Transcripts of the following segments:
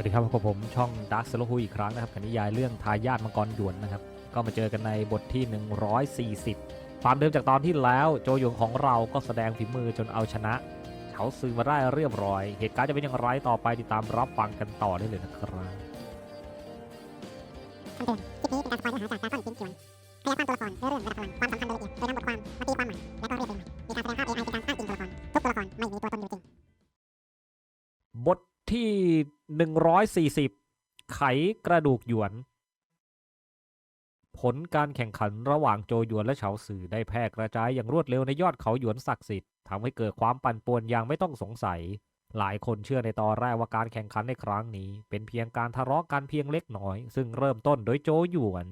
วัสดีครับพบผมช่องดักสโลฮูอีกครั้งนะครับกับนิยายเรื่องทายาทมังกรหยวนนะครับ ก็มาเจอกันในบทที่ 140 ความเดิมจากตอนที่แล้วโจหยวนของเราก็แสดงฝีมือจนเอาชนะเฉาซือมาได้เรียบร้อย เหตุการณ์จะเป็นอย่างไรต่อไปติดตามรับฟังกันต่อได้เลยนะครับคำเตือนคลิปนี้เป็นการสปอยเนื้อหาจากดราก้อนจิ้นจวนขยายามตัวละครเนื้อเรื่องระดับความสำคัญโดยละเอียดโดยนำบทความมาตีความหม่และก็เรียกเพลงใหม่มีการแสดงภาพ AI เป็นการสร้างจริงตัวละครทุกตัวละครไม่มีตัวตนอยู่จริงบท ที่ 140 ไขกระดูกหยวน ผลการแข่งขันระหว่างโจหยวนและเฉาสื่อได้แพร่กระจายอย่างรวดเร็วในยอดเขาหยวนศักดิ์สิทธิ์ทำให้เกิดความปั่นป่วนอย่างไม่ต้องสงสัย หลายคนเชื่อในตอนแรกว่าการแข่งขันในครั้งนี้ เป็นเพียงการทะเลาะกันเพียงเล็กน้อย ซึ่งเริ่มต้นโดยโจหยวน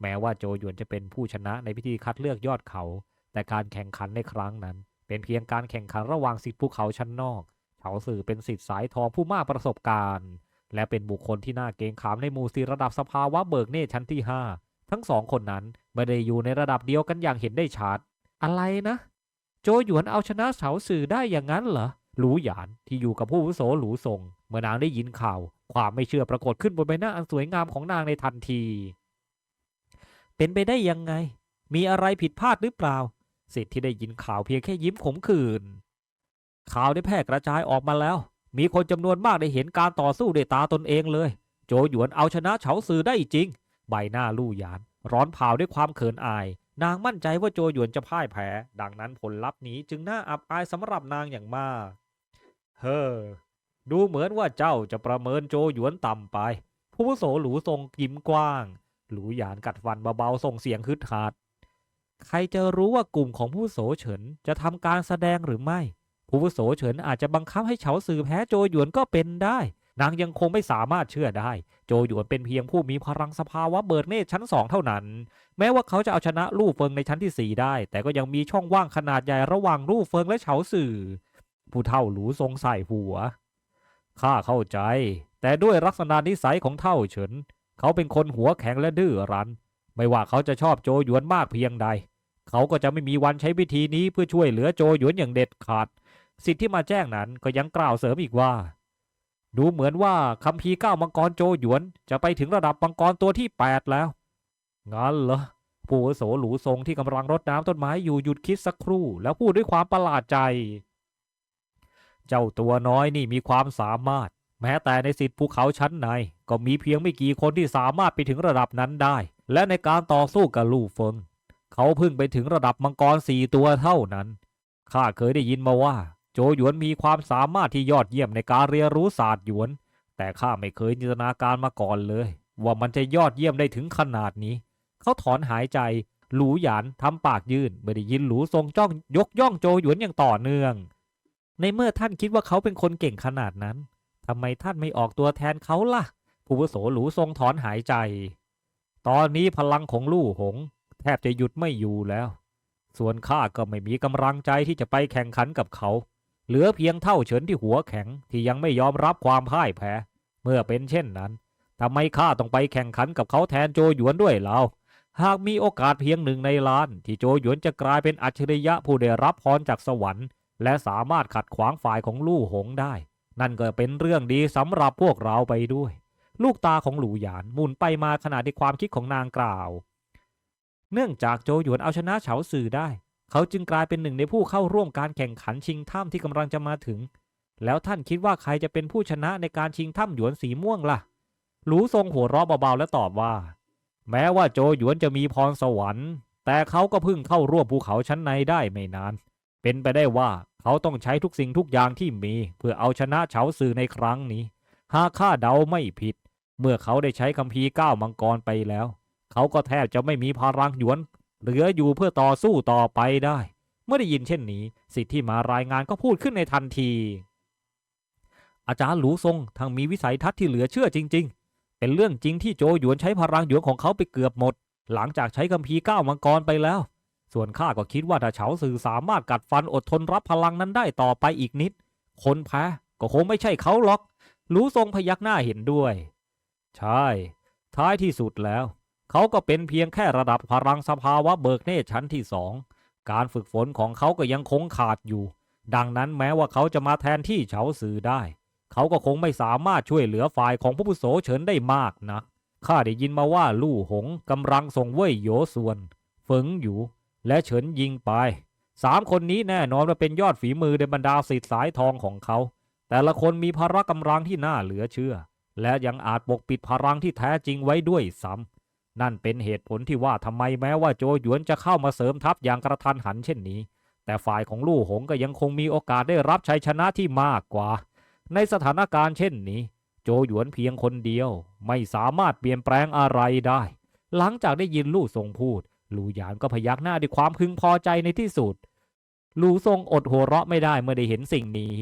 แม้ว่าโจหยวนจะเป็นผู้ชนะในพิธีคัดเลือกยอดเขา แต่การแข่งขันในครั้งนั้น เป็นเพียงการแข่งขันระหว่างสิทธิภูเขาชั้นนอก เฉาสื่อเป็นสิทธิ์สายทองผู้มากประสบการณ์ และเป็นบุคคลที่น่าเกรงขามในหมู่สีระดับสภาวะเบิกเนตชั้นที่ 5 ทั้งสองคนนั้นไม่ได้อยู่ในระดับเดียวกันอย่างเห็นได้ชัด อะไรนะ โจหยวนเอาชนะเฉาสื่อได้อย่างนั้นเหรอหลูหยานที่อยู่กับผู้วุโสหลูซงเมื่อนางได้ยินข่าว ความไม่เชื่อปรากฏขึ้นบนใบหน้าอันสวยงามของนางในทันที เป็นไปได้ยังไง มีอะไรผิดพลาดหรือเปล่าสิทธิ์ที่ได้ยินข่าวเพียงแค่ยิ้มขมขื่น ข่าวได้แพร่กระจายออกมาแล้ว มีคนจำนวนมากได้เห็นการต่อสู้ด้วยตาตนเองเลย โจหยวนเอาชนะเฉาซือได้จริง ใบหน้าลู่หยาน ร้อนเผาด้วยความเขินอาย นางมั่นใจว่าโจหยวนจะพ่ายแพ้ ดังนั้นผลลัพธ์นี้จึงน่าอับอายสำหรับนางอย่างมาก เฮ้อ ดูเหมือนว่าเจ้าจะประเมินโจหยวนต่ำไป ผู้โสหลูทรงยิ้มกว้าง หลูหยานกัดฟันเบาๆส่งเสียงฮึดฮาดใครจะรู้ว่ากลุ่มของผู้โสเฉินจะทำการแสดงหรือไม่ ผู้วุโสเฉินอาจจะบังคับให้เฉาซือแพ้โจหยวนก็เป็นได้ นางยังคงไม่สามารถเชื่อได้ โจหยวนเป็นเพียงผู้มีพลังสภาวะเบิดเนตรชั้นสองเท่านั้น แม้ว่าเขาจะเอาชนะลู่เฟิงในชั้นที่สี่ได้ แต่ก็ยังมีช่องว่างขนาดใหญ่ระหว่างลู่เฟิงและเฉาซือผู้เท่าหลูทรงใส่หัวข้าเข้าใจ แต่ด้วยลักษณะนิสัยของเท่าเฉิน เขาเป็นคนหัวแข็งและดื้อรั้น ไม่ว่าเขาจะชอบโจหยวนมากเพียงใด เขาก็จะไม่มีวันใช้วิธีนี้เพื่อช่วยเหลือโจหยวนอย่างเด็ดขาด สิทธิ์ที่มาแจ้งนั้นก็ยังกล่าวเสริมอีกว่า ดูเหมือนว่าคัมภีร์เก้ามังกรโจหยวนจะไปถึงระดับมังกรตัวที่ 8 แล้ว งั้นเหรอผู้โสหลูทรงที่กำลังรดน้ำต้นไม้อยู่หยุดคิดสักครู่ แล้วพูดด้วยความประหลาดใจ เจ้าตัวน้อยนี่มีความสามารถ แม้แต่ในสิทธิภูเขาชั้นใน ก็มีเพียงไม่กี่คนที่สามารถไปถึงระดับนั้นได้ และในการต่อสู้กับลู่เฟิงเขาเพิ่งไปถึงระดับมังกรสี่ตัวเท่านั้นข้าเคยได้ยินมาว่า โจหยวนมีความสามารถที่ยอดเยี่ยมในการเรียนรู้ศาสตร์หยวน แต่ข้าไม่เคยจินตนาการมาก่อนเลย ว่ามันจะยอดเยี่ยมได้ถึงขนาดนี้ เขาถอนหายใจ หลูหยานทำปากยื่นไม่ได้ยินหลูทรงจ้องยกย่องโจหยวนอย่างต่อเนื่อง ในเมื่อท่านคิดว่าเขาเป็นคนเก่งขนาดนั้นทำไมท่านไม่ออกตัวแทนเขาล่ะ ผู้วุโสหลูทรงถอนหายใจ ตอนนี้พลังของลู่หง แทบจะหยุดไม่อยู่แล้ว ส่วนข้าก็ไม่มีกำลังใจที่จะไปแข่งขันกับเขา เหลือเพียงเท่าเฉินที่หัวแข็งที่ยังไม่ยอมรับความพ่ายแพ้ เมื่อเป็นเช่นนั้นทำไมข้าต้องไปแข่งขันกับเขาแทนโจหยวนด้วยเล่าหากมีโอกาสเพียงหนึ่งในล้าน ที่โจหยวนจะกลายเป็นอัจฉริยะผู้ได้รับพรจากสวรรค์ และสามารถขัดขวางฝ่ายของลู่หงได้ นั่นก็เป็นเรื่องดีสำหรับพวกเราไปด้วย ลูกตาของหลูหยานหมุนไปมาขณะที่ความคิดของนางกล่าว เนื่องจากโจหยวนเอาชนะเฉาสื่อได้ เขาจึงกลายเป็นหนึ่งในผู้เข้าร่วมการแข่งขันชิงถ้ำที่กำลังจะมาถึง แล้วท่านคิดว่าใครจะเป็นผู้ชนะในการชิงถ้ำหยวนสีม่วงล่ะ หลูทรงหัวเราะเบาๆและตอบว่า แม้ว่าโจหยวนจะมีพรสวรรค์ แต่เขาก็เพิ่งเข้าร่วมภูเขาชั้นในได้ไม่นาน เป็นไปได้ว่าเขาต้องใช้ทุกสิ่งทุกอย่างที่มี เพื่อเอาชนะเฉาสื่อในครั้งนี้ หากข้าเดาไม่ผิด เมื่อเขาได้ใช้คัมภีร์ก้าวมังกรไปแล้ว เขาก็แทบจะไม่มีพลังหยวน เหลืออยู่เพื่อต่อสู้ต่อไปได้ เมื่อได้ยินเช่นนี้ สิทธิ์ที่มารายงานก็พูดขึ้นในทันที อาจารย์หลูซงทั้งมีวิสัยทัศน์ที่เหลือเชื่อจริง ๆ เป็นเรื่องจริงที่โจหยวนใช้พลังหยวนของเขาไปเกือบหมด หลังจากใช้คัมภีร์ก้าวมังกรไปแล้ว ส่วนข้าก็คิดว่าถ้าเฉาสื่อสามารถกัดฟันอดทนรับพลังนั้นได้ต่อไปอีกนิด คนแพ้ก็คงไม่ใช่เขาหรอกหลูทรงพยักหน้าเห็นด้วย ใช่ ท้ายที่สุดแล้ว เขาก็เป็นเพียงแค่ระดับพลังสภาวะเบิกเนตรชั้นที่สองการฝึกฝนของเขาก็ยังคงขาดอยู่ ดังนั้นแม้ว่าเขาจะมาแทนที่เฉาสื่อได้ เขาก็คงไม่สามารถช่วยเหลือฝ่ายของพระผู้โสเฉินได้มากนักข้าได้ยินมาว่าลู่หงกำลังส่งเว่ยโยส่วนเฟิงอยู่ และเฉินยิงไปสามคนนี้แน่นอนว่าเป็นยอดฝีมือในบรรดาสิทธิสายทองของเขา แต่ละคนมีพละกำลังที่น่าเหลือเชื่อ และยังอาจปกปิดพลังที่แท้จริงไว้ด้วยซ้ำ นั่นเป็นเหตุผลที่ว่าทำไมแม้ว่าโจหยวนจะเข้ามาเสริมทัพอย่างกระทันหันเช่นนี้ แต่ฝ่ายของลู่หงก็ยังคงมีโอกาสได้รับชัยชนะที่มากกว่า ในสถานการณ์เช่นนี้ โจหยวนเพียงคนเดียว ไม่สามารถเปลี่ยนแปลงอะไรได้ หลังจากได้ยินลู่ทรงพูด ลู่หยานก็พยักหน้าด้วยความพึงพอใจในที่สุด ลู่ทรงอดหัวเราะไม่ได้เมื่อได้เห็นสิ่งนี้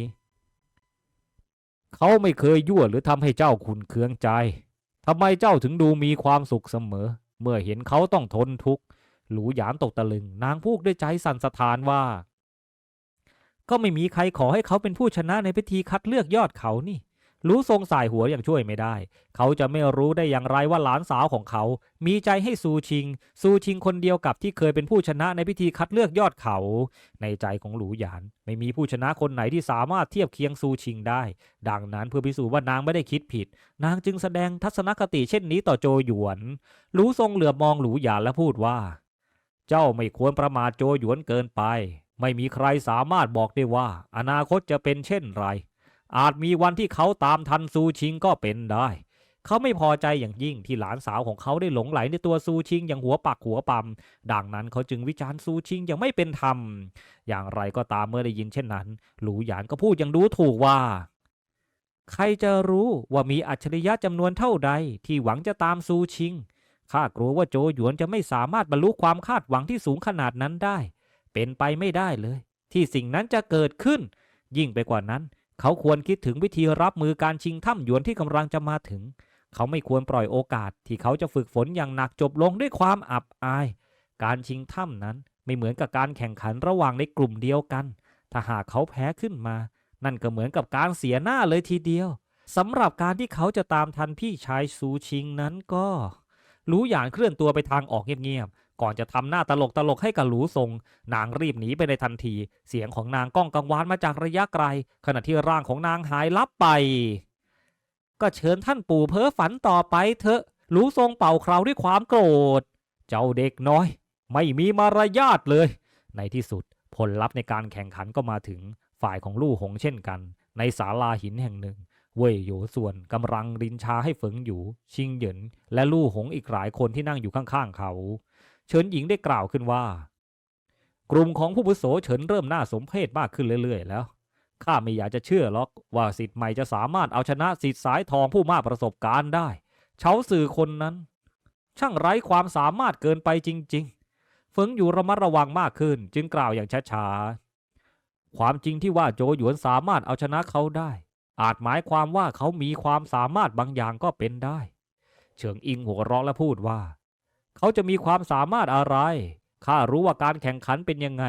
เขาไม่เคยยั่วหรือทำให้เจ้าขุนเคืองใจ ทำไมเจ้าถึงดูมีความสุขเสมอ เมื่อเห็นเขาต้องทนทุกข์หลูหยานตกตะลึง นางพูดด้วยใจสั่นสะท้านว่า ก็ไม่มีใครขอให้เขาเป็นผู้ชนะในพิธีคัดเลือกยอดเขานี่ รู้ทรงสายหัวย่างช่วยไม่ได้ เขาจะไม่รู้ได้อย่างไรว่าหลานสาวของเขา มีใจให้ซูชิง ซูชิงคนเดียวกับที่เคยเป็นผู้ชนะในพิธีคัดเลือกยอดเขา ในใจของหลูหยาน ไม่มีผู้ชนะคนไหนที่สามารถเทียบเคียงซูชิงได้ ดังนั้นเพื่อพิสูจน์ว่านางไม่ได้คิดผิด นางจึงแสดงทัศนคติเช่นนี้ต่อโจหยวนหลูทรงเหลือบมองหลูหยานและพูดว่า เจ้าไม่ควรประมาทโจหยวนเกินไป ไม่มีใครสามารถบอกได้ว่า อนาคตจะเป็นเช่นไร อาจมีวันที่เขาตามทันซูชิงก็เป็นได้ เขาไม่พอใจอย่างยิ่งที่หลานสาวของเขาได้หลงไหลในตัวซูชิงอย่างหัวปักหัวปั๊มดังนั้นเขาจึงวิจารณ์ซูชิงอย่างไม่เป็นธรรม อย่างไรก็ตามเมื่อได้ยินเช่นนั้น หลูหยานก็พูดอย่างรู้ถูกว่า ใครจะรู้ว่ามีอัจฉริยะจำนวนเท่าใดที่หวังจะตามซูชิง ข้ากลัวว่าโจหยวนจะไม่สามารถบรรลุความคาดหวังที่สูงขนาดนั้นได้ เป็นไปไม่ได้เลย ที่สิ่งนั้นจะเกิดขึ้น ยิ่งไปกว่านั้น เขาควรคิดถึงวิธีรับมือการชิงถ้ำหยวนที่กำลังจะมาถึง เขาไม่ควรปล่อยโอกาสที่เขาจะฝึกฝนอย่างหนักจบลงด้วยความอับอาย การชิงถ้ำนั้นไม่เหมือนกับการแข่งขันระหว่างในกลุ่มเดียวกัน ถ้าหากเขาแพ้ขึ้นมา นั่นก็เหมือนกับการเสียหน้าเลยทีเดียวสำหรับการที่เขาจะตามทันพี่ชายซูชิงนั้นก็หลูหยานเคลื่อนตัวไปทางออกเงียบ ก่อนจะทำหน้าตลกตลกให้กับหลูทรงนางรีบหนีไปในทันที เสียงของนางก้องกังวานมาจากระยะไกล ขณะที่ร่างของนางหายลับไป ก็เชิญท่านปู่เพ้อฝันต่อไปเถอะหลูทรงเป่าคราวด้วยความโกรธ เจ้าเด็กน้อย ไม่มีมารยาทเลย ในที่สุดผลลัพธ์ในการแข่งขันก็มาถึงฝ่ายของลู่หงเช่นกัน ในศาลาหินแห่งหนึ่งเว่ยโหยส่วนกำลังรินชาให้เฟิงอยู่ ชิงเหยินและลู่หงอีกหลายคนที่นั่งอยู่ข้างๆเขา เฉินหญิงได้กล่าวขึ้นว่า กลุ่มของผู้บุโสเฉินเริ่มน่าสมเพชมากขึ้นเรื่อยๆ แล้วข้าไม่อยากจะเชื่อหรอกว่าสิทธิ์ใหม่จะสามารถเอาชนะสิทธิ์สายทองผู้มากประสบการณ์ได้เฉาสื่อคนนั้น ช่างไร้ความสามารถเกินไปจริงๆเฟิงอยู่ระมัดระวังมากขึ้น จึงกล่าวอย่างช้าๆความจริงที่ว่าโจหยวนสามารถเอาชนะเขาได้ อาจหมายความว่าเขามีความสามารถบางอย่างก็เป็นได้ เฉิงอิงหัวเราะและพูดว่า เขาจะมีความสามารถอะไร ข้ารู้ว่าการแข่งขันเป็นยังไง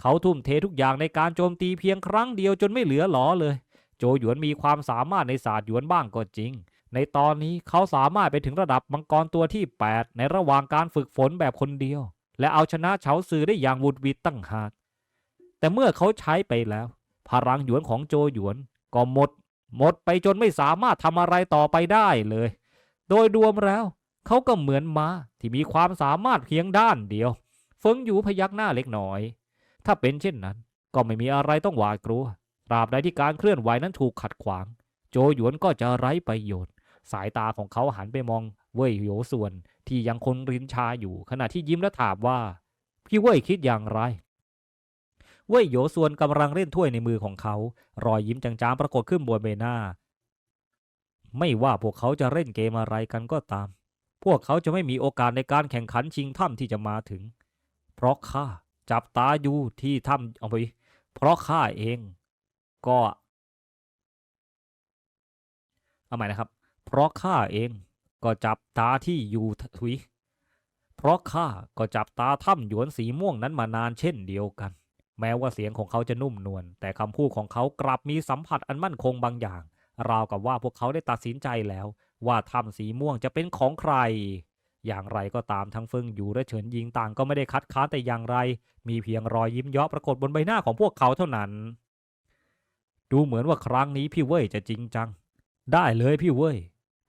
เขาทุ่มเททุกอย่างในการโจมตีเพียงครั้งเดียวจนไม่เหลือหลอเลย โจหยวนมีความสามารถในศาสตร์หยวนบ้างก็จริง ในตอนนี้เขาสามารถไปถึงระดับมังกรตัวที่ 8 ในระหว่างการฝึกฝนแบบคนเดียว และเอาชนะเฉาซือได้อย่างวุดวิดตั้งหาก แต่เมื่อเขาใช้ไปแล้ว พลังหยวนของโจหยวนก็หมด หมดไปจนไม่สามารถทำอะไรต่อไปได้เลย โดยรวมแล้ว เขาก็เหมือนม้าที่มีความสามารถเพียงด้านเดียว เฟิงอยู่พยักหน้าเล็กน้อย ถ้าเป็นเช่นนั้น ก็ไม่มีอะไรต้องหวาดกลัวตราบใดที่การเคลื่อนไหวนั้นถูกขัดขวาง โจหยวนก็จะไร้ประโยชน์ สายตาของเขาหันไปมองเว่ยโหยส่วนที่ยังคงรินชาอยู่ ขณะที่ยิ้มและถามว่า พี่เว่ยคิดอย่างไร เว่ยโหยส่วนกำลังเล่นถ้วยในมือของเขา รอยยิ้มจางๆปรากฏขึ้นบนใบหน้า ไม่ว่าพวกเขาจะเล่นเกมอะไรกันก็ตาม พวกเขาจะไม่มีโอกาสในการแข่งขันชิงถ้ำที่จะมาถึง เพราะข้าจับตาอยู่ที่ถ้ำเอาไปเพราะข้าเอง ก็เอาใหม่นะครับ เพราะข้าเองก็จับตาที่อยู่ทุยเพราะข้าก็จับตาถ้ำหยวนสีม่วงนั้นมานานเช่นเดียวกัน แม้ว่าเสียงของเขาจะนุ่มนวลแต่คำพูดของเขากลับมีสัมผัสอันมั่นคงบางอย่าง ราวกับว่าพวกเขาได้ตัดสินใจแล้ว ว่าถ้ำสีม่วงจะเป็นของใคร อย่างไรก็ตามทั้งเฟิงอยู่และเฉินยิงต่างก็ไม่ได้คัดค้านแต่อย่างไร มีเพียงรอยยิ้มเยาะปรากฏบนใบหน้าของพวกเขาเท่านั้น ดูเหมือนว่าครั้งนี้พี่เว่ยจะจริงจัง ได้เลยพี่เว่ย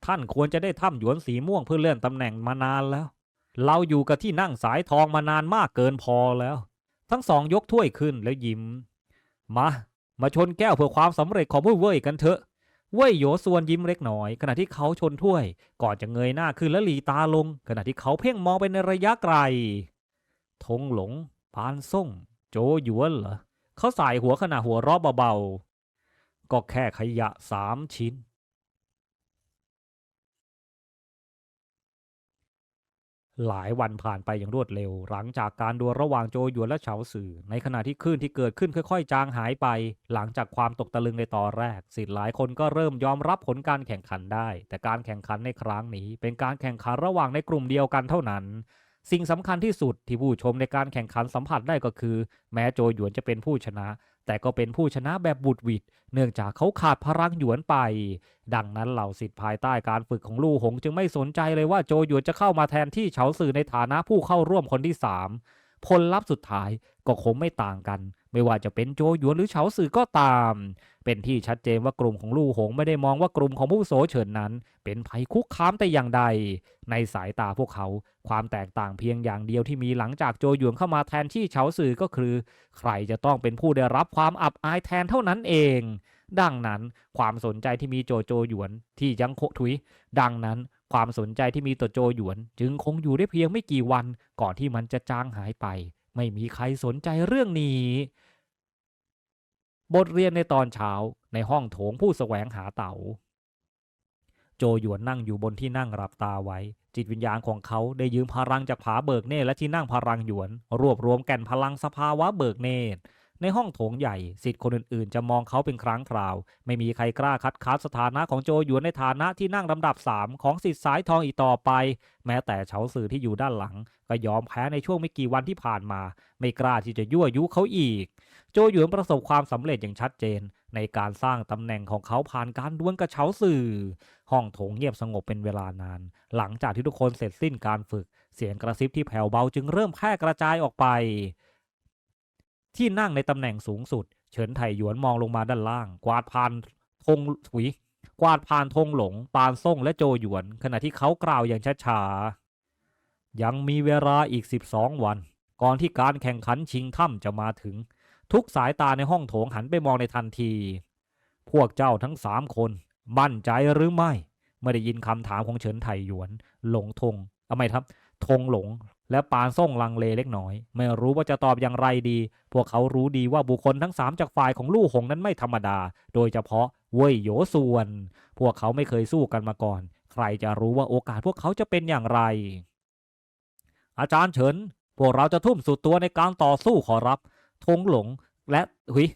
ท่านควรจะได้ถ้ำหยวนสีม่วงเพื่อเลื่อนตำแหน่งมานานแล้ว เราอยู่กับที่นั่งสายทองมานานมากเกินพอแล้ว ทั้งสองยกถ้วยขึ้นแล้วยิ้ม มา มาชนแก้วเพื่อความสำเร็จของพวกเว่ยกันเถอะ เว่ยโหยส่วนยิ้มเล็กน้อย ขณะที่เขาชนถ้วย ก่อนจะเงยหน้าขึ้นและหลีตาลง ขณะที่เขาเพ่งมองไปในระยะไกล ทงหลงพานส่ง โจหยวนเหรอเขาสายหัวขณะหัวเรอบเบาๆก็แค่ขยะสามชิ้น หลายวันผ่านไปอย่างรวดเร็ว หลังจากการดวลระหว่างโจหยวนและเฉาสื่อ ในขณะที่คลื่นที่เกิดขึ้นค่อยๆ จางหายไป หลังจากความตกตะลึงในตอนแรก สิทธิ์หลายคนก็เริ่มยอมรับผลการแข่งขันได้ แต่การแข่งขันในครั้งนี้ เป็นการแข่งขันระหว่างในกลุ่มเดียวกันเท่านั้น สิ่งสำคัญที่สุดที่ผู้ชมในการแข่งขันสัมผัสได้ก็คือ แม้โจหยวนจะเป็นผู้ชนะ แต่ก็เป็นผู้ชนะแบบบุดหวิดเนื่องจากเขาขาดพลังหยวนไป ดังนั้นเหล่าสิทธิ์ภายใต้การฝึกของลู่หงจึงไม่สนใจเลยว่าโจหยวนจะเข้ามาแทนที่เฉาสื่อในฐานะผู้เข้าร่วมคนที่ 3 ผลลัพธ์สุดท้าย ก็คงไม่ต่างกัน ไม่ว่าจะเป็นโจหยวนหรือเฉาสื่อก็ตาม เป็นที่ชัดเจนว่ากลุ่มของลู่หงไม่ได้มองว่ากลุ่มของผู้โสเฉินนั้น เป็นภัยคุกคามแต่อย่างใด ในสายตาพวกเขา ความแตกต่างเพียงอย่างเดียวที่มีหลังจากโจหยวนเข้ามาแทนที่เฉาสื่อก็คือ ใครจะต้องเป็นผู้ได้รับความอับอายแทนเท่านั้นเองดังนั้นความสนใจที่มีโจโจหยวนที่ยังคงถุย ดังนั้นความสนใจที่มีต่อโจหยวน จึงคงอยู่ได้เพียงไม่กี่วันก่อนที่มันจะจางหายไป ไม่มีใครสนใจเรื่องนี้ บทเรียนในตอนเช้าในห้องโถงผู้แสวงหาเต่าโจหยวนนั่งอยู่บนที่นั่งหลับตาไว้ จิตวิญญาณของเขาได้ยืมพลังจากผาเบิกเนตรและที่นั่งพลังหยวน รวบรวมแก่นพลังสภาวะเบิกเนตร ในห้องโถงใหญ่สิทธิ์คนอื่นๆ จะมองเขาเป็นครั้งคราว ไม่มีใครกล้าคัดค้านสถานะของโจหยวนในฐานะที่นั่งลำดับ 3 ของสิทธิ์สายทองอีกต่อไป แม้แต่เฉาสื่อที่อยู่ด้านหลัง ก็ยอมแพ้ในช่วงไม่กี่วันที่ผ่านมา ไม่กล้าที่จะยั่วยุเขาอีก โจหยวนประสบความสำเร็จอย่างชัดเจน ในการสร้างตำแหน่งของเขาผ่านการดวลกับเฉาสื่อ ห้องโถงเงียบสงบเป็นเวลานาน หลังจากที่ทุกคนเสร็จสิ้นการฝึก เสียงกระซิบที่แผ่วเบาจึงเริ่มแพร่กระจายออกไป ที่นั่งในตำแหน่งสูงสุด เฉินไถหยวนมองลงมาด้านล่าง กวาดผ่านธงถุย กวาดผ่านธงหลง ปานส่งและโจหยวน ขณะที่เขากล่าวอย่างช้าๆ ยังมีเวลาอีก 12 วัน ก่อนที่การแข่งขันชิงถ้ำจะมาถึง ทุกสายตาในห้องโถงหันไปมองในทันที พวกเจ้าทั้งสามคน มั่นใจหรือไม่เมื่อได้ยินคำถามของเฉินไถหยวน หลงทงเอาไม่ครับ ทงหลง และปานส่งลังเลเล็กน้อย ไม่รู้ว่าจะตอบอย่างไรดี พวกเขารู้ดีว่าบุคคลทั้งสามจากฝ่ายของลู่หงนั้นไม่ธรรมดา โดยเฉพาะเว่ยโหยส่วน พวกเขาไม่เคยสู้กันมาก่อน ใครจะรู้ว่าโอกาสพวกเขาจะเป็นอย่างไร อาจารย์เฉิน พวกเราจะทุ่มสุดตัวในการต่อสู้ขอรับ ทงหลงและหุย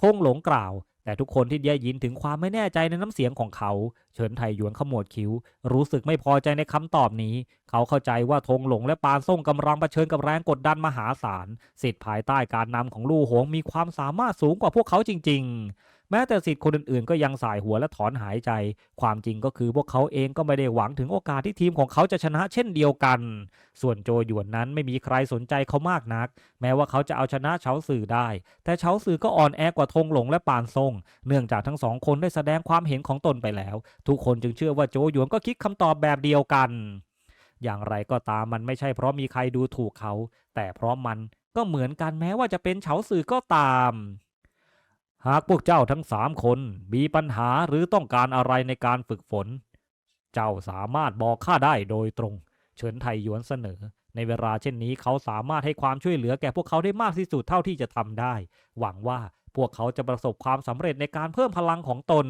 ทงหลงกล่าวแต่ทุกคนที่ได้ยินถึงความไม่แน่ใจในน้ำเสียงของเขา เฉินไถหยวนขมวดคิ้ว รู้สึกไม่พอใจในคำตอบนี้ เขาเข้าใจว่าธงหลงและปานส่งกำลังเผชิญกับแรงกดดันมหาศาลสิทธิ์ภายใต้การนำของลู่หงมีความสามารถสูงกว่าพวกเขาจริง ๆ แม้แต่สิทธิ์คนอื่นๆ ก็ยังสายหัวและถอนหายใจ ความจริงก็คือพวกเขาเองก็ไม่ได้หวังถึงโอกาสที่ทีมของเขาจะชนะเช่นเดียวกัน ส่วนโจหยวนนั้นไม่มีใครสนใจเขามากนัก แม้ว่าเขาจะเอาชนะเฉาสื่อได้ แต่เฉาสื่อก็อ่อนแอกว่าธงหลงและปานซ่งเนื่องจากทั้งสองคนได้แสดงความเห็นของตนไปแล้วทุกคนจึงเชื่อว่าโจหยวนก็คิดคำตอบแบบเดียวกัน อย่างไรก็ตามมันไม่ใช่เพราะมีใครดูถูกเขา แต่เพราะมันก็เหมือนกันแม้ว่าจะเป็นเฉาสื่อก็ตาม หากพวกเจ้าทั้งสามคนมีปัญหาหรือต้องการอะไรในการฝึกฝน เจ้าสามารถบอกข้าได้โดยตรง เฉินไทหยวนเสนอ ในเวลาเช่นนี้เขาสามารถให้ความช่วยเหลือแก่พวกเขาได้มากที่สุดเท่าที่จะทำได้ หวังว่าพวกเขาจะประสบความสำเร็จในการเพิ่มพลังของตน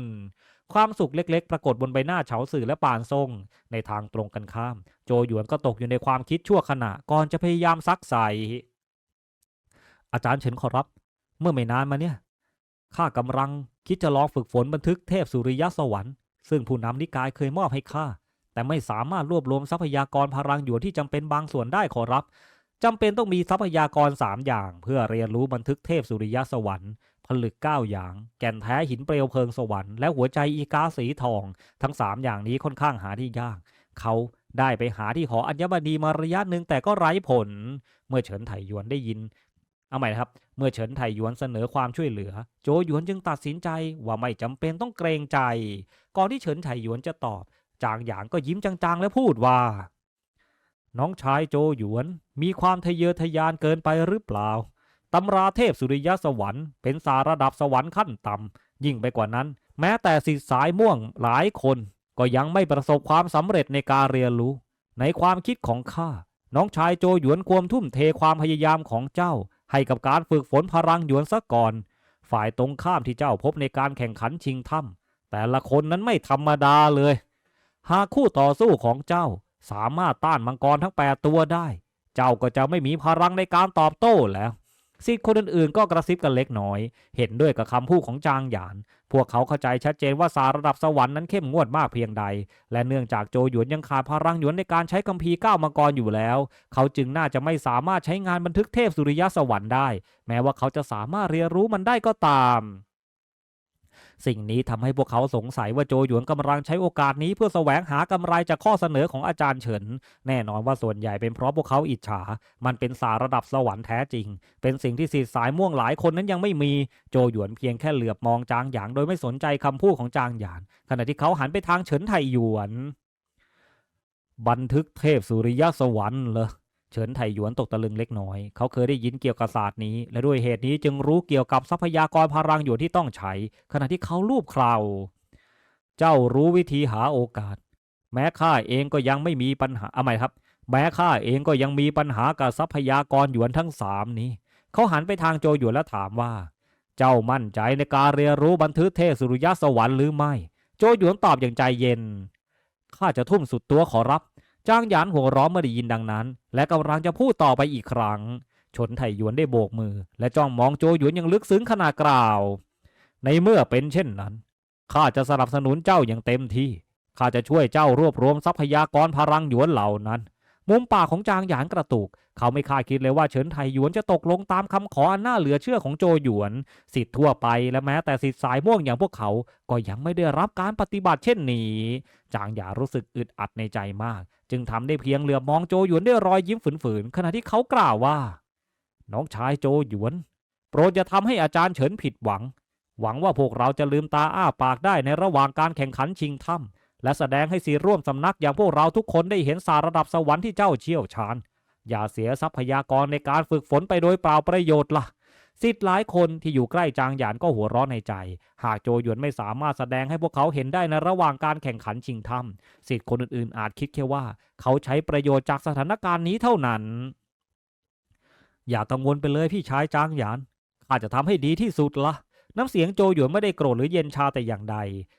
ความสุขเล็กๆ ปรากฏบนใบหน้าเฉาสื่อและปานซงในทางตรงกันข้าม โจหยวนก็ตกอยู่ในความคิดชั่วขณะก่อนจะพยายามซักใส่อาจารย์เฉินขอรับ เมื่อไม่นานมาเนี่ยข้ากำลังคิดจะลองฝึกฝนบันทึกเทพสุริยสวรรค์ซึ่งผู้นำนิกายเคยมอบให้ข้าแต่ไม่สามารถรวบรวมทรัพยากรพลังหยวนที่จำเป็นบางส่วนได้ขอรับจำเป็นต้องมีทรัพยากร 3 อย่าง เพื่อเรียนรู้บันทึกเทพสุริยสวรรค์ ผลึก9อย่าง แก่นแท้หินเปลวเพลิงสวรรค์และหัวใจอีกาสีทอง ทั้ง 3 อย่างนี้ค่อนข้างหาที่ยาก เขาได้ไปหาที่หออัญมณีมาระยะหนึ่งแต่ก็ไร้ผล เมื่อเฉินไถหยวนได้ยินเอาใหม่นะครับ เมื่อเฉินไถหยวนเสนอความช่วยเหลือ โจหยวนจึงตัดสินใจว่าไม่จำเป็นต้องเกรงใจ ก่อนที่เฉินไถหยวนจะตอบ จางหยางก็ยิ้มจางๆ และพูดว่า น้องชายโจหยวน มีความทะเยอทะยานเกินไปหรือเปล่า ตำราเทพสุริยสวรรค์เป็นสาระดับสวรรค์ขั้นต่ำยิ่งไปกว่านั้น แม้แต่สิทธิสายม่วงหลายคน ก็ยังไม่ประสบความสำเร็จในการเรียนรู้ ในความคิดของข้าน้องชายโจหยวนควรทุ่มเทความพยายามของเจ้า ให้กับการฝึกฝนพลังหยวนซะก่อน ฝ่ายตรงข้ามที่เจ้าพบในการแข่งขันชิงถ้ำแต่ละคนนั้นไม่ธรรมดาเลย หากคู่ต่อสู้ของเจ้าสามารถต้านมังกรทั้งแปดตัวได้ เจ้าก็จะไม่มีพลังในการตอบโต้แล้ว สิทธิ์คนอื่นๆ ก็กระซิบกันเล็กน้อย เห็นด้วยกับคำพูดของจางหยาน พวกเขาเข้าใจชัดเจนว่าสารระดับสวรรค์นั้นเข้มงวดมากเพียงใด และเนื่องจากโจหยวนยังขาดพลังหยวนในการใช้กัมพีก้าวมังกรอยู่แล้ว เขาจึงน่าจะไม่สามารถใช้งานบันทึกเทพสุริยสวรรค์ได้ แม้ว่าเขาจะสามารถเรียนรู้มันได้ก็ตาม สิ่งนี้ทำให้พวกเขาสงสัยว่าโจหยวนกำลังใช้โอกาสนี้เพื่อแสวงหากำไรจากข้อเสนอของอาจารย์เฉิน แน่นอนว่าส่วนใหญ่เป็นเพราะพวกเขาอิจฉา มันเป็นสารระดับสวรรค์แท้จริง เป็นสิ่งที่สีสายม่วงหลายคนนั้นยังไม่มี โจหยวนเพียงแค่เหลือบมองจางหยางโดยไม่สนใจคำพูดของจางหยานขณะที่เขาหันไปทางเฉินไทหยวน บันทึกเทพสุริยสวรรค์เหรอ เฉินไถหยวนตกตะลึงเล็กน้อย เขาเคยได้ยินเกี่ยวกับศาสตร์นี้ และด้วยเหตุนี้จึงรู้เกี่ยวกับทรัพยากรพลังหยวนที่ต้องใช้ ขณะที่เขาลูบคราเจ้ารู้วิธีหาโอกาส แม้ข้าเองก็ยังไม่มีปัญหาอาใหม่ครับ แม้ข้าเองก็ยังมีปัญหากับทรัพยากรหยวนทั้งสามนี้ เขาหันไปทางโจหยวนและถามว่า เจ้ามั่นใจในการเรียนรู้บันทึกเทพสุริยสวรรค์หรือไม่ โจหยวนตอบอย่างใจเย็นข้าจะทุ่มสุดตัวขอรับ จ้างหยานหัวเร้อเมื่อได้ยินดังนั้น และกำลังจะพูดต่อไปอีกครั้ง ชนไถหยวนได้โบกมือ และจ้องมองโจหยวนอย่างลึกซึ้งขนาดกล่าว ในเมื่อเป็นเช่นนั้นข้าจะสนับสนุนเจ้าอย่างเต็มที่ข้าจะช่วยเจ้ารวบรวมทรัพยากรพลังหยวนเหล่านั้น มุมปากของจางหยานกระตุก เขาไม่คาดคิดเลยว่าเฉินไถหยวนจะตกลงตามคำขออันน่าเหลือเชื่อของโจหยวน สิทธิ์ทั่วไปและแม้แต่สิทธิ์สายม่วงอย่างพวกเขา ก็ยังไม่ได้รับการปฏิบัติเช่นนี้ จางหยารู้สึกอึดอัดในใจมาก จึงทำได้เพียงเหลือบมองโจหยวนด้วยรอยยิ้มฝืนๆขณะที่เขากล่าวว่า น้องชายโจหยวน โปรดอย่าทำให้อาจารย์เฉินผิดหวัง หวังว่าพวกเราจะลืมตาอ้าปากได้ในระหว่างการแข่งขันชิงถ้ำ และแสดงให้สีร่วมสำนักอย่างพวกเราทุกคนได้เห็นสารระดับสวรรค์ที่เจ้าเชี่ยวชาญ อย่าเสียทรัพยากรในการฝึกฝนไปโดยเปล่าประโยชน์ล่ะสิทธิ์หลายคนที่อยู่ใกล้จางหยานก็หัวร้อนในใจ หากโจหยวนไม่สามารถแสดงให้พวกเขาเห็นได้ในระหว่างการแข่งขันชิงถ้ำสิทธิ์คนอื่นๆ อาจคิดแค่ว่า เขาใช้ประโยชน์จากสถานการณ์นี้เท่านั้น อย่ากังวลไปเลยพี่ชายจางหยานข้าจะทำให้ดีที่สุดล่ะ น้ำเสียงโจหยวนไม่ได้โกรธหรือเย็นชาแต่อย่างใด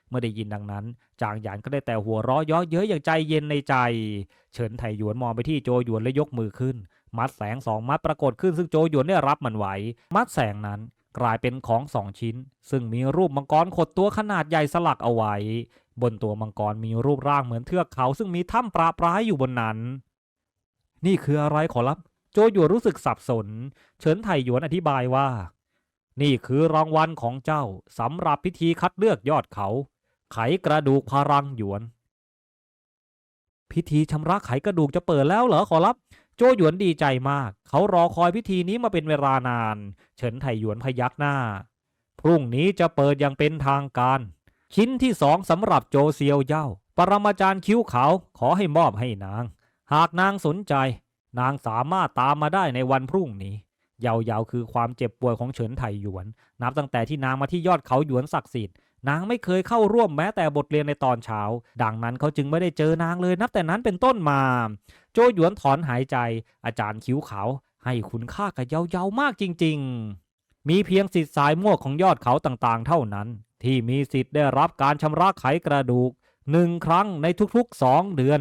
เมื่อได้ยินดังนั้น จางหยานก็ได้แต่หัวเราะเย้อเย้ยอย่างใจเย็นในใจ เฉินไถหยวนมองไปที่โจหยวนและยกมือขึ้น มัดแสงสองมัดปรากฏขึ้นซึ่งโจหยวนได้รับมันไว้ มัดแสงนั้นกลายเป็นของสองชิ้น ซึ่งมีรูปมังกรขดตัวขนาดใหญ่สลักเอาไว้ บนตัวมังกรมีรูปร่างเหมือนเทือกเขา ซึ่งมีถ้ำปราปรายอยู่บนนั้น นี่คืออะไรขอรับ โจหยวนรู้สึกสับสน เฉินไถหยวนอธิบายว่า นี่คือรางวัลของเจ้าสำหรับพิธีคัดเลือกยอดเขา ไขกระดูกพลังหยวน พิธีชำระไขกระดูกจะเปิดแล้วเหรอขอรับ โจหยวนดีใจมาก เขารอคอยพิธีนี้มาเป็นเวลานาน เฉินไถหยวนพยักหน้า พรุ่งนี้จะเปิดอย่างเป็นทางการ ชิ้นที่สองสำหรับโจเซียวเย่าปรมาจารย์คิ้วขาวขอให้มอบให้นาง หากนางสนใจ นางสามารถตามมาได้ในวันพรุ่งนี้ เยาวๆคือความเจ็บป่วยของเฉินไถหยวน นับตั้งแต่ที่นางมาที่ยอดเขาหยวนศักดิ์สิทธิ์นางไม่เคยเข้าร่วมแม้แต่บทเรียนในตอนเช้า ดังนั้นเขาจึงไม่ได้เจอนางเลยนับแต่นั้นเป็นต้นมา โจหยวนถอนหายใจ อาจารย์คิ้วขาวให้คุณค่ากับเยาวๆมากจริง ๆ มีเพียงสิทธิ์สายม่วของยอดเขาต่างๆ เท่านั้น ที่มีสิทธิ์ได้รับการชำระไขกระดูกหนึ่งครั้งในทุกๆสองเดือน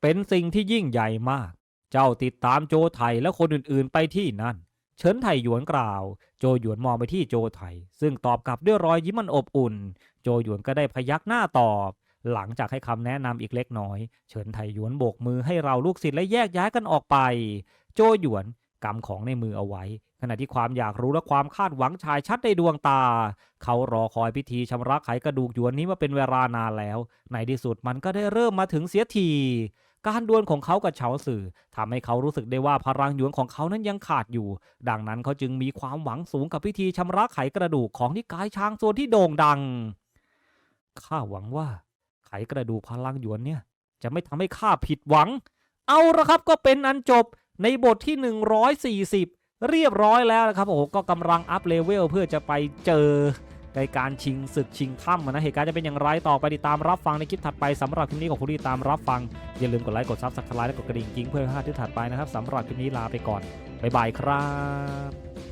เป็นสิ่งที่ยิ่งใหญ่มาก เจ้าติดตามโจไทยและคนอื่นๆไปที่นั่น เฉินไถหยวนกล่าว โจหยวนมองไปที่โจไทซึ่งตอบกลับด้วยรอยยิ้มมันอบอุ่น โจหยวนก็ได้พยักหน้าตอบ หลังจากให้คำแนะนำอีกเล็กน้อย เฉินไถหยวนโบกมือให้เราลูกศิษย์และแยกย้ายกันออกไป โจหยวนกำของในมือเอาไว้ ขณะที่ความอยากรู้และความคาดหวังชายชัดในดวงตา เขารอคอยพิธีชำระไขกระดูกหยวนนี้มาเป็นเวลานานแล้ว ในที่สุดมันก็ได้เริ่มมาถึงเสียที การดวลของเขากับเฉาสื่อทำให้เขารู้สึกได้ว่าพลังหยวนของเขานั้นยังขาดอยู่ ดังนั้นเขาจึงมีความหวังสูงกับพิธีชำระไขกระดูกของนิกายช้างส่วนที่โด่งดัง ข้าหวังว่าไขกระดูกพลังหยวนเนี่ยจะไม่ทำให้ข้าผิดหวัง เอาละครับก็เป็นอันจบในบทที่ 140 เรียบร้อยแล้วนะครับโอ้โหก็กำลังอัพเลเวลเพื่อจะไปเจอ ในการชิงศึกชิงถ้ำนะเหตุการณ์จะเป็นอย่างไรต่อไปติดตามรับฟังในคลิปถัดไปสำหรับคลิปนี้ของคุณที่ติตามรับฟัง อย่าลืมกดไลค์กดซับสไครต์และกดกระดิ่งกิ๊งเพื่อไม่พลาดที่ถัดไปนะครับสำหรับคลิปนี้ลาไปก่อนบ๊ายบายครับ